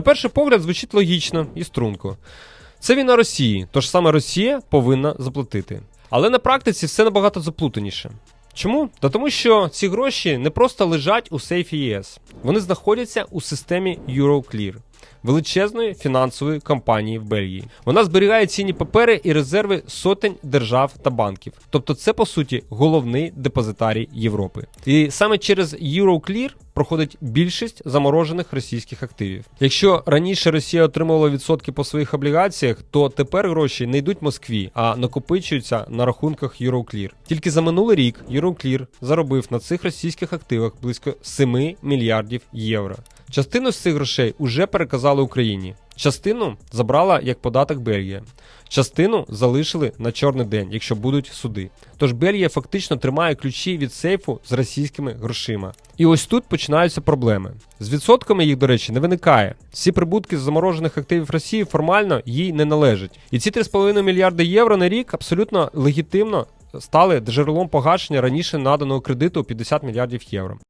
На перший погляд звучить логічно і струнко. Це війна Росії, тож саме Росія повинна заплатити. Але на практиці все набагато заплутаніше. Чому? Та тому, що ці гроші не просто лежать у сейфі ЄС, вони знаходяться у системі Euroclear, величезної фінансової компанії в Бельгії. Вона зберігає цінні папери і резерви сотень держав та банків. Тобто, це по суті головний депозитарій Європи. І саме через Euroclear проходить більшість заморожених російських активів. Якщо раніше Росія отримувала відсотки по своїх облігаціях, то тепер гроші не йдуть Москві, а накопичуються на рахунках Euroclear. Тільки за минулий рік Euroclear заробив на цих російських активах близько 7 мільярдів євро. Частину з цих грошей уже переказали Україні. Частину забрала як податок Бельгія. Частину залишили на чорний день, якщо будуть суди. Тож Бельгія фактично тримає ключі від сейфу з російськими грошима. І ось тут починаються проблеми. З відсотками їх, до речі, не виникає. Всі прибутки з заморожених активів Росії формально їй не належать. І ці 3,5 мільярди євро на рік абсолютно легітимно стали джерелом погашення раніше наданого кредиту у 50 мільярдів євро.